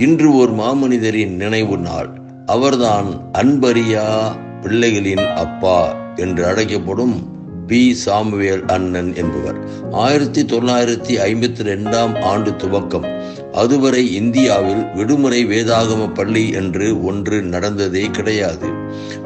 இன்று ஒரு மாமனிதரின் நினைவு நாள். அவர்தான் அன்பரியா பிள்ளைகளின் அப்பா என்று அழைக்கப்படும் பி. சாமுவேல் அண்ணன் என்பவர். ஆயிரத்தி தொள்ளாயிரத்தி ஐம்பத்தி ரெண்டாம் ஆண்டு துவக்கம். அதுவரை இந்தியாவில் விடுமுறை வேதாகம பள்ளி என்று ஒன்று நடந்ததே கிடையாது.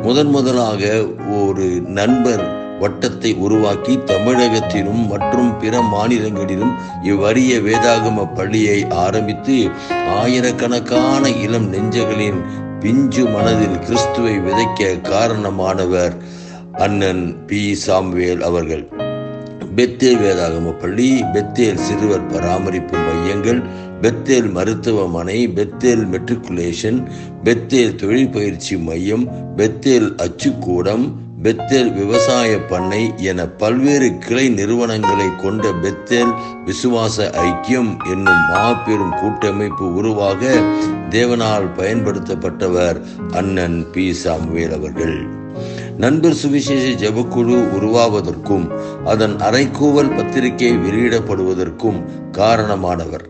முதன் முதலாக ஒரு நண்பர் வட்டத்தை உருவாக்கி தமிழகத்திலும் மற்றும் பிற மாநிலங்களிலும் இவ்வறிய வேதாகம பள்ளியை ஆரம்பித்து ஆயிரக்கணக்கான இளம் நெஞ்சங்களின் பிஞ்சு மனதில் கிறிஸ்துவை விதைக்க காரணமானவர் அண்ணன் பி. சாம்வேல் அவர்கள். பெத்தேல் வேதாகம பள்ளி பெத்தேல் சிறுவர் பராமரிப்பு மையங்கள் பெத்தேல் மருத்துவமனை பெத்தேல் மெட்ரிகுலேஷன் பெத்தேல் தொழில் பயிற்சி மையம் பெத்தேல் அச்சுக்கூடம் பெத்தேல் விவசாய பண்ணை என பல்வேறு கிளை நிறுவனங்களை கொண்ட பெத்தேல் விசுவாச ஐக்கியம் என்னும் மாபெரும் கூட்டமைப்பு உருவாக தேவனால் பயன்படுத்தப்பட்டவர் அண்ணன் பி. சாமுவேல் அவர்கள். நண்பர் சுவிசேஷ ஜெபக்குழு உருவாவதற்கும் அதன் அரைக்கூவல் பத்திரிகை வெளியிடப்படுவதற்கும் காரணமானவர்.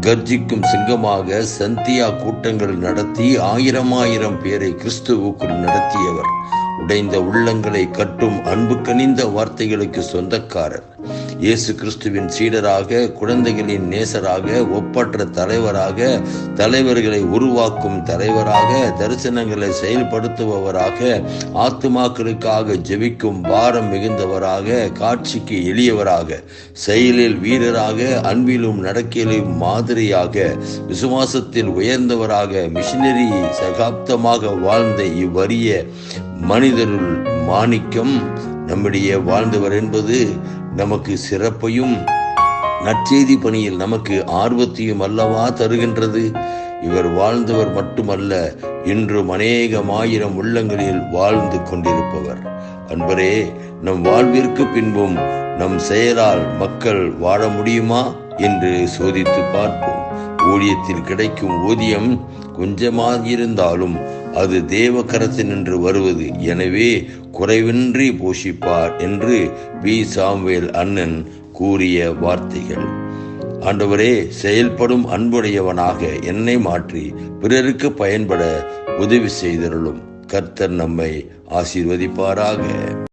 கர்ஜிக்கும் சிங்கமாக சந்தியா கூட்டங்கள் நடத்தி ஆயிரம் ஆயிரம் பேரை கிறிஸ்துவுக்குள் நடத்தியவர். உடைந்த உள்ளங்களை கட்டும் அன்பு கனிந்த வார்த்தைகளுக்கு சொந்தக்காரர். இயேசு கிறிஸ்துவின் சீடராக குழந்தைகளின் நேசராக ஒப்பற்ற தலைவராக தலைவர்களை உருவாக்கும் தலைவராக தரிசனங்களை செயல்படுத்துபவராக ஆத்துமாக்களுக்காக ஜெபிக்கும் பாரம் மிகுந்தவராக காட்சிக்கு எளியவராக செயலில் வீரராக அன்பிலும் நடக்கையிலும் மாதிரியாக விசுவாசத்தில் உயர்ந்தவராக மிஷினரி சகாப்தமாக வாழ்ந்த இவ்வறிய மனிதருள் மாணிக்கம் நம்முடைய வாழ்ந்தவர் என்பது நமக்கு சிறப்பையும் நற்செய்தி பணியில் நமக்கு ஆர்வத்தையும் அல்லவா தருகின்றது. இவர் வாழ்ந்தவர் மட்டுமல்ல இன்றும் அநேகம் ஆயிரம் உள்ளங்களில் வாழ்ந்து கொண்டிருப்பவர். அன்பரே நம் வாழ்விற்கு பின்பும் நம் செயலால் மக்கள் வாழ முடியுமா? என்று சோதித்து பார்ப்போம். ஊழியத்தில் கிடைக்கும் ஊதியம் கொஞ்சமாக இருந்தாலும் அது தேவ கரத்தினின்று வருவது. எனவே குறைவின்றி போஷிப்பார் என்று வி சாம்வேல் அண்ணன் கூறிய வார்த்தைகள். ஆண்டவரே செயல்படும் அன்புடையவனாக என்னை மாற்றி பிறருக்கு பயன்பட உதவி செய்தருளும். கர்த்தர் நம்மை ஆசீர்வதிப்பாராக.